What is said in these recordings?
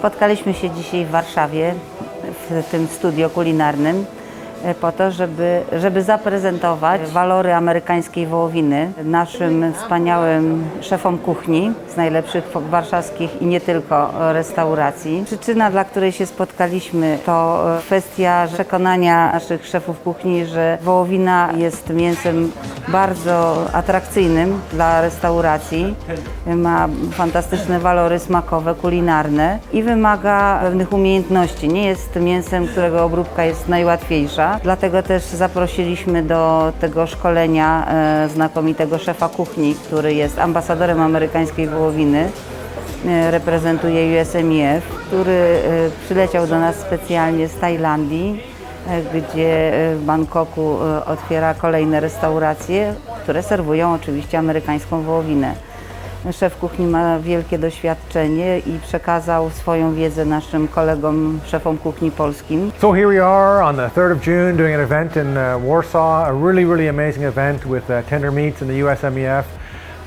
Spotkaliśmy się dzisiaj w Warszawie, w tym studio kulinarnym, po to, żeby, żeby zaprezentować walory amerykańskiej wołowiny naszym wspaniałym szefom kuchni z najlepszych warszawskich i nie tylko restauracji. Przyczyna, dla której się spotkaliśmy, to e, kwestia przekonania naszych szefów kuchni, że wołowina jest mięsem bardzo atrakcyjnym dla restauracji. Ma fantastyczne walory smakowe, kulinarne i wymaga pewnych umiejętności. Nie jest mięsem, którego obróbka jest najłatwiejsza. Dlatego też zaprosiliśmy do tego szkolenia e, znakomitego szefa kuchni, który jest ambasadorem amerykańskiej wołowiny e, reprezentuje USMIF, który e, przyleciał do nas specjalnie z Tajlandii, gdzie w Bangkoku otwiera kolejne restauracje, które serwują oczywiście amerykańską wołowinę. Szef kuchni ma wielkie doświadczenie i przekazał swoją wiedzę naszym kolegom, szefom kuchni polskim. So here we are on the 3rd of June doing an event in uh, Warsaw, a really, really amazing event with uh, Tender Meats and the USMEF.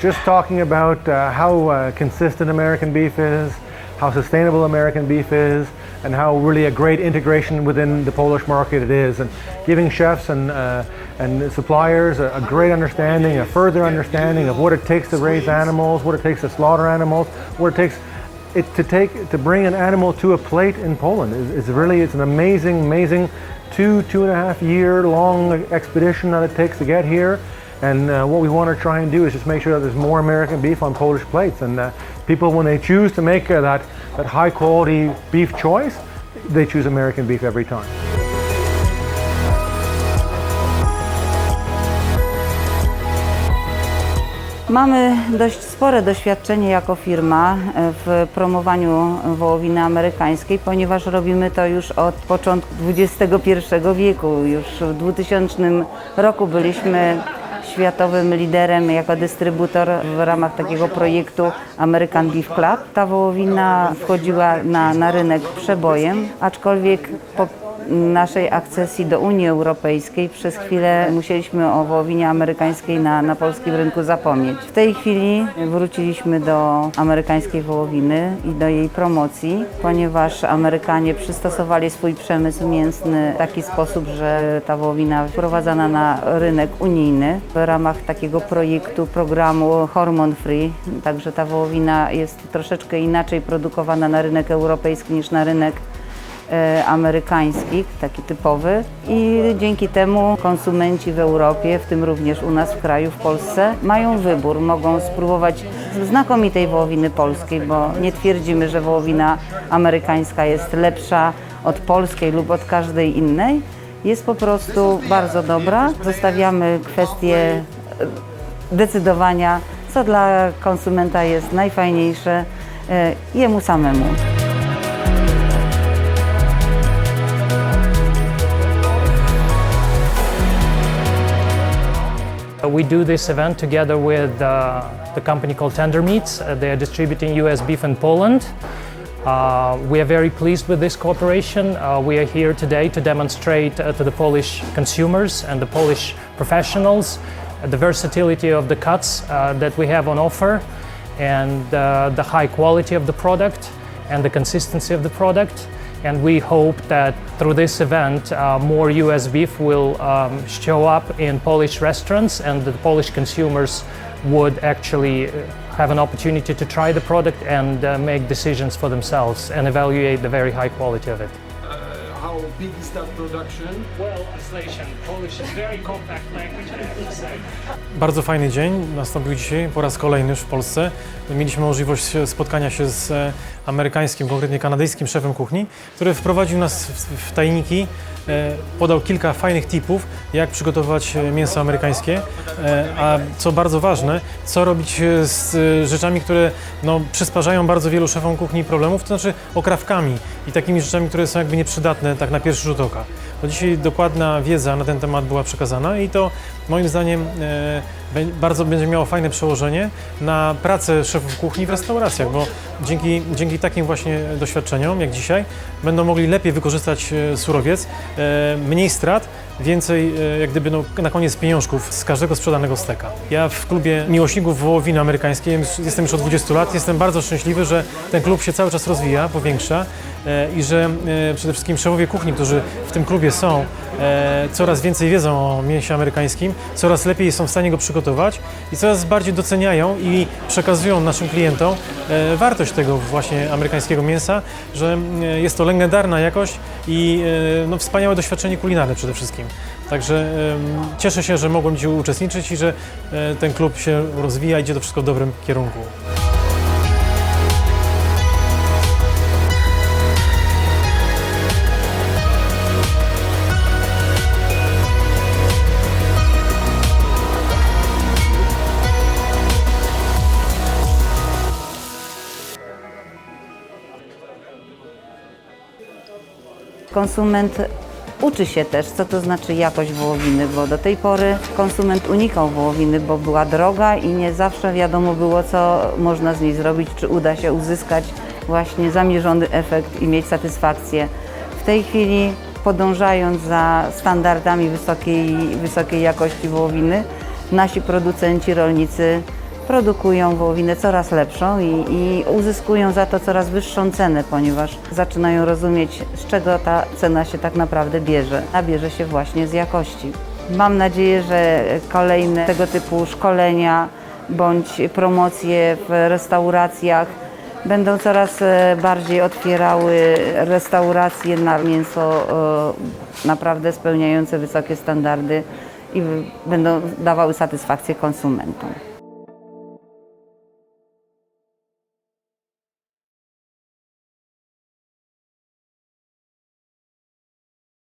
Just talking about uh, how uh, consistent American beef is, how sustainable American beef is, and how really a great integration within the Polish market it is, and giving chefs and, uh, and suppliers a, a great understanding, a further understanding of what it takes to raise animals, what it takes to slaughter animals, what it takes it, to take to bring an animal to a plate in Poland is, is really it's an amazing, amazing two two and a half year long expedition that it takes to get here. And uh, what we want to try and do is just make sure that there's more American beef on Polish plates, and uh, people when they choose to make uh, that that high quality beef choice, they choose American beef every time. Mamy dość spore doświadczenie jako firma e, w promowaniu wołowiny amerykańskiej, ponieważ robimy to już od początku XXI wieku. Już w 2000 roku byliśmy światowym liderem jako dystrybutor w ramach takiego projektu American Beef Club. Ta wołowina wchodziła na, na rynek przebojem, aczkolwiek po naszej akcesji do Unii Europejskiej przez chwilę musieliśmy o wołowinie amerykańskiej na, na polskim rynku zapomnieć. W tej chwili wróciliśmy do amerykańskiej wołowiny i do jej promocji, ponieważ Amerykanie przystosowali swój przemysł mięsny w taki sposób, że ta wołowina wprowadzana na rynek unijny w ramach takiego projektu, programu Hormone Free. Także ta wołowina jest troszeczkę inaczej produkowana na rynek europejski niż na rynek e, amerykański, taki typowy i dzięki temu konsumenci w Europie, w tym również u nas w kraju, w Polsce, mają wybór. Mogą spróbować znakomitej wołowiny polskiej, bo nie twierdzimy, że wołowina amerykańska jest lepsza od polskiej lub od każdej innej. Jest po prostu bardzo dobra. Zostawiamy kwestię e, decydowania, co dla konsumenta jest najfajniejsze e, jemu samemu. We do this event together with uh, the company called Tender Meats. Uh, they are distributing US beef in Poland. Uh, we are very pleased with this cooperation. Uh, we are here today to demonstrate uh, to the Polish consumers and the Polish professionals uh, the versatility of the cuts uh, that we have on offer and uh, the high quality of the product and the consistency of the product. And we hope that through this event, uh, more US beef will um, show up in Polish restaurants and the Polish consumers would actually uh, have an opportunity to try the product and uh, make decisions for themselves and evaluate the very high quality of it. How big is that production? Well, translation, Polish is very compact language, Bardzo fajny dzień nastąpił dzisiaj po raz kolejny już w Polsce. Mieliśmy możliwość spotkania się z e, amerykańskim, konkretnie kanadyjskim szefem kuchni, który wprowadził nas w, tajniki, e, podał kilka fajnych tipów, jak przygotowywać e, mięso amerykańskie, a co bardzo ważne, co robić z rzeczami, które no, przysparzają bardzo wielu szefom kuchni problemów, to znaczy okrawkami i takimi rzeczami, które są jakby nieprzydatne tak na pierwszy rzut oka. Bo dzisiaj dokładna wiedza na ten temat była przekazana i to moim zdaniem e, bardzo będzie miało fajne przełożenie na pracę szefów kuchni w restauracjach, bo dzięki, dzięki takim właśnie doświadczeniom jak dzisiaj będą mogli lepiej wykorzystać e, surowiec, e, mniej strat, więcej e, jak gdyby no, na koniec pieniążków z każdego sprzedanego steka. Ja w klubie miłośników wołowiny amerykańskiej jestem już od 20 lat, jestem bardzo szczęśliwy, że ten klub się cały czas rozwija, powiększa e, i że e, przede wszystkim szefowie kuchni, którzy w tym klubie są, coraz więcej wiedzą o mięsie amerykańskim, coraz lepiej są w stanie go przygotować i coraz bardziej doceniają i przekazują naszym klientom e, wartość tego właśnie amerykańskiego mięsa, że e, jest to legendarna jakość i e, no, wspaniałe doświadczenie kulinarne przede wszystkim. Także cieszę się, że mogłem dzisiaj uczestniczyć i że e, ten klub się rozwija, idzie to wszystko w dobrym kierunku. Konsument uczy się też, co to znaczy jakość wołowiny, bo do tej pory konsument unikał wołowiny, bo była droga i nie zawsze wiadomo było, co można z niej zrobić, czy uda się uzyskać właśnie zamierzony efekt i mieć satysfakcję. W tej chwili podążając za standardami wysokiej, wysokiej jakości wołowiny, nasi producenci, rolnicy produkują wołowinę coraz lepszą i, i uzyskują za to coraz wyższą cenę, ponieważ zaczynają rozumieć, z czego ta cena się tak naprawdę bierze. A bierze się właśnie z jakości. Mam nadzieję, że kolejne tego typu szkolenia bądź promocje w restauracjach będą coraz e, bardziej otwierały restauracje na mięso e, naprawdę spełniające wysokie standardy i będą dawały satysfakcję konsumentom.